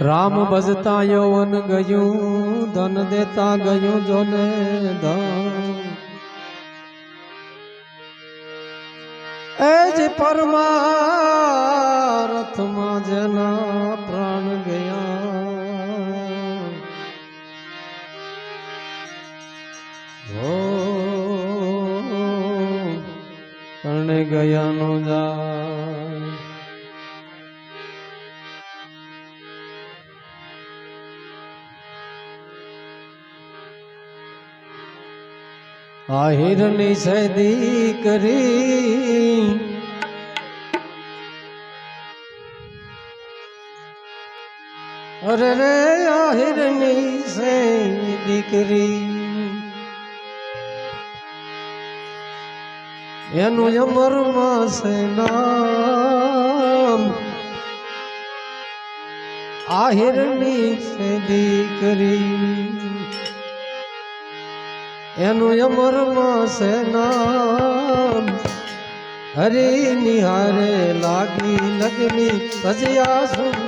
રામ ભજતા યૌવન ગયું, ધન દેતા ગયું જોને ધન. એ જ પરમારથમાં જેના પ્રાણ ગયા. હો પરણે ગયાનો જાય આહિરની સદી કરી. અરે રે આહિરની સદી કરી. એનું અમરમાં છે નામ આહિરની સદી કરી. એનું અમરમાં છે નામ. હરી નિહારે લાગી લગની ભજ્યા સુંદર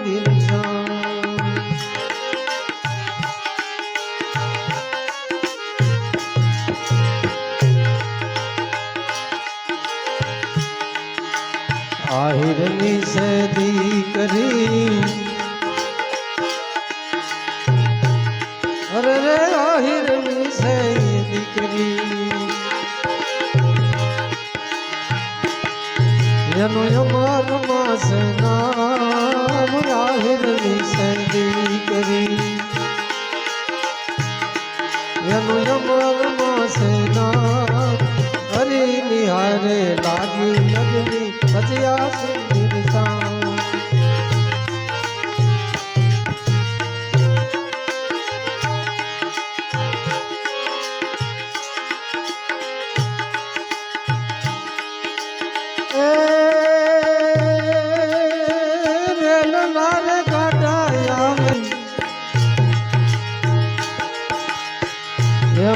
આહિરની સદી કરી એનું અમાર માસ નામ આહિરની સંધી કરી. એનું અમાર માસ નામ હરી નિહારે લાગી લગની ભજ્યા સુંદર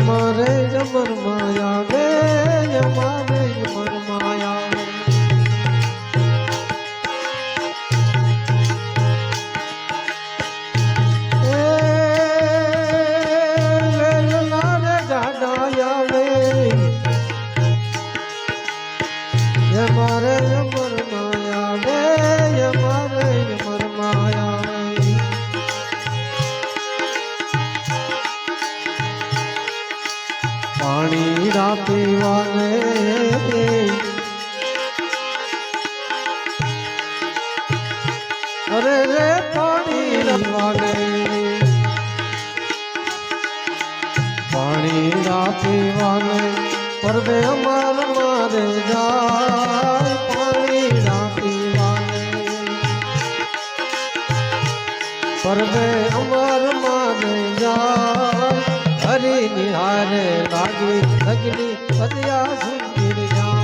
વે મારે જમર માયા વે મારે જમર માયા પાણી ના પીવાને અરે રે પાણી રમવાને પાણી ના પીવાને પરદે અમાર મારે જાય પાણી ના પીવાને પરદે અમાર મારે જાય, હરી નિહારે લાગી, લગની પદયા સુંદર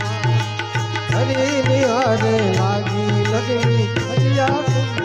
હરી નિહારે લાગી લગણી સુંદર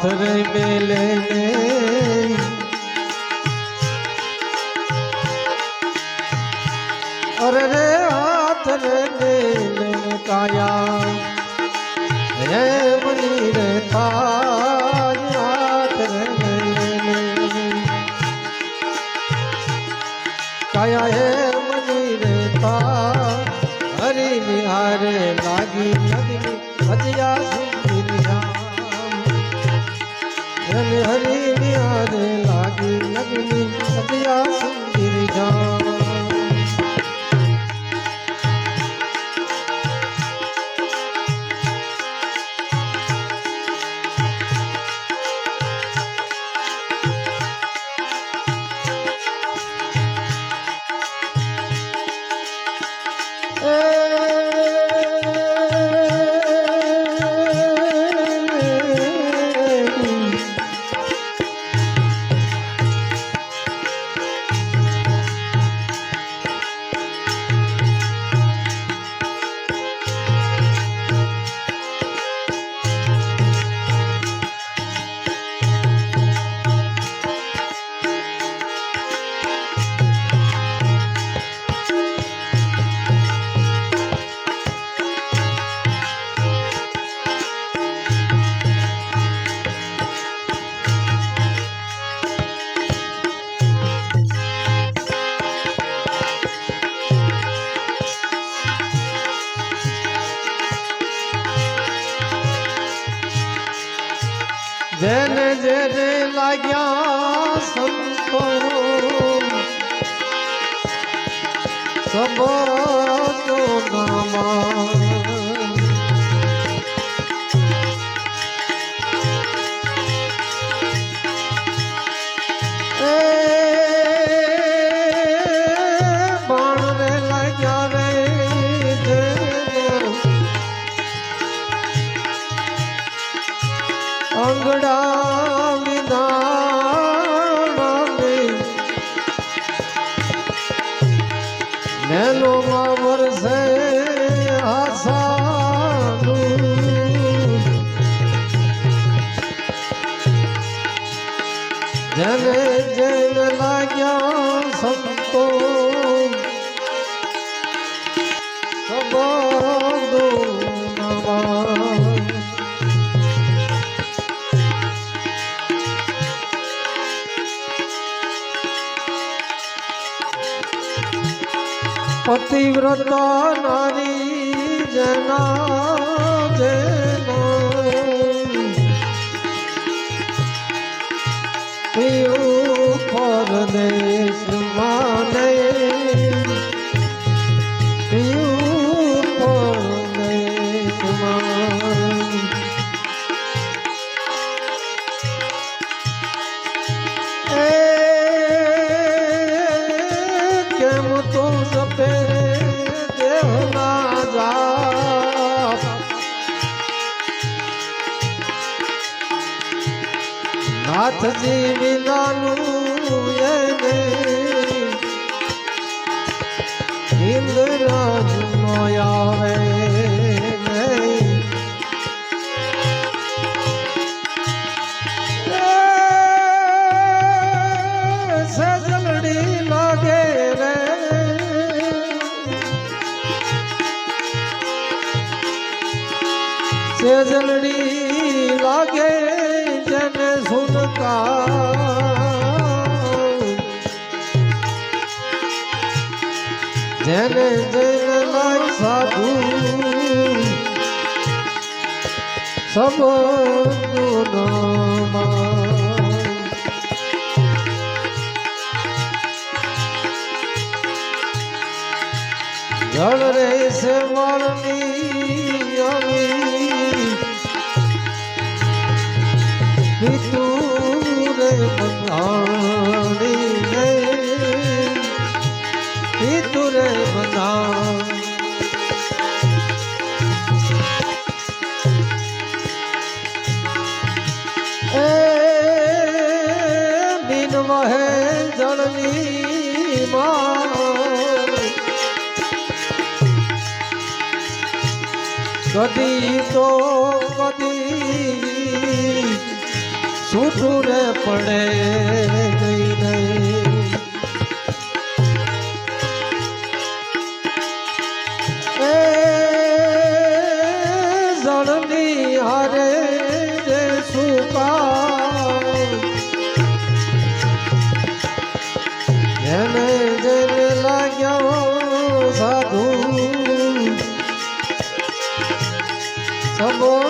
હાથ રે મેલે અરે રે હાથર મેલે કાયા હે મની રે કાયા હે મની રે તા હરી નિહારે હરી લાગી લગની ભજ્યા જેન જેને લાગ્યા સંતો સબતો નામા. જેને જેને લાગ્યા સંતો. સબંધો નવા. પતિવ્રત નારી જના જેના પરદેશ માને નાથજી વિનાનું સજલડી લાગે જેને સુનતા જેને જેને લાય સાધુ. સબ નામા જળ રે છે આવી પિતું રે બંધાણી વહે જળની કદી તો કદી છૂટું રે પડે નહીં નહીં. 成功。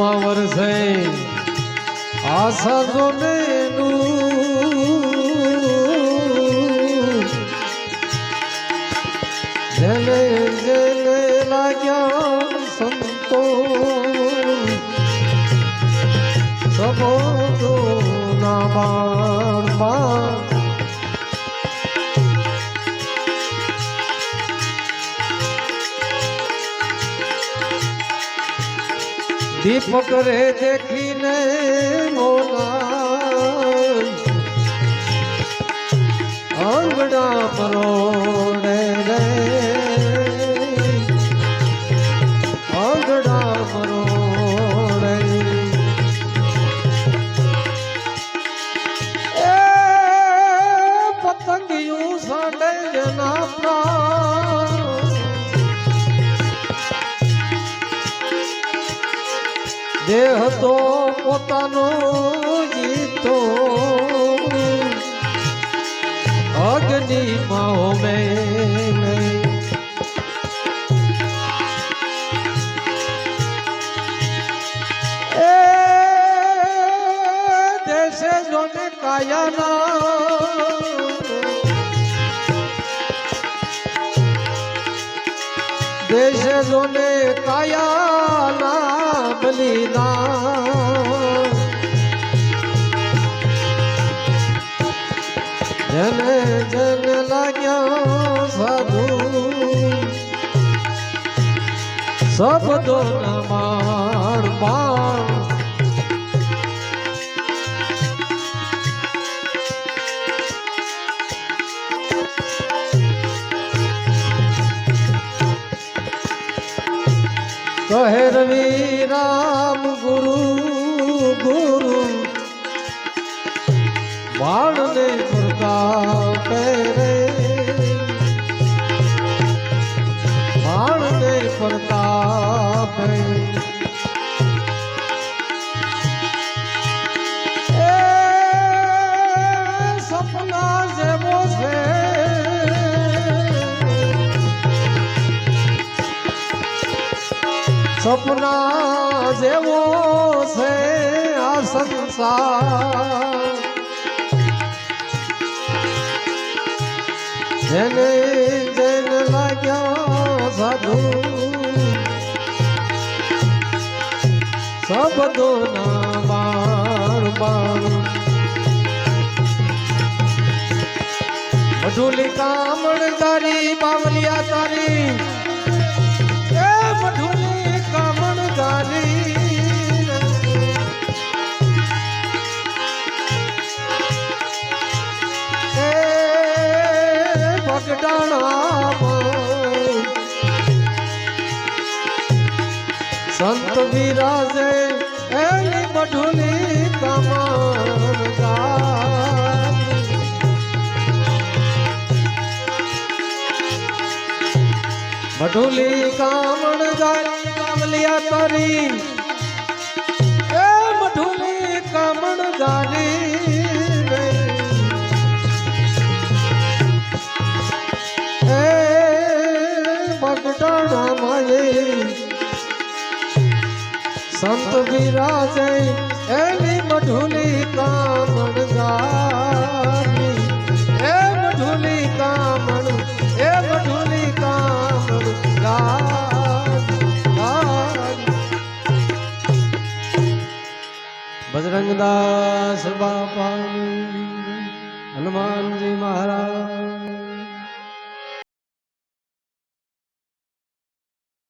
માં વરસે આશા જો જેને જેને લાગ્યા સંતો. સબો ના બાણ. દીપક રે દેખીને મોના આંગણા પરોડે જીતો અગ્નિ મો જોને કાયાના. દેશે જોને કાયાના બલિદાન. જને જન લાગ્યો સાધુ. શબ્દો માણ બાણ કહે રવિ રામ ગુરુ ગુરુ. બાણને પ્રતાપે રે બાણને પ્રતાપે એ સપના જેવો છે સપના જેવો છે આ સંસાર. જેને જેને લાગ્યા સાધુ. શબ્દો ના બાણ બાણ. મઢુલી કામણ તારી, બાવલિયા તારી. કામણ તારી. બગડાણામાં સંત વિરાજે એની મઢુલી ગાલી. મઢુલી કામણ ગાય કામલિયા તારી સંત વિરાજે એની મઢુલી કામણ ગાલી એ મઢુલી કામણ, એ મઢુલી કામણ. બજરંગદાસ બાપા હનુમાનજી મહારાજ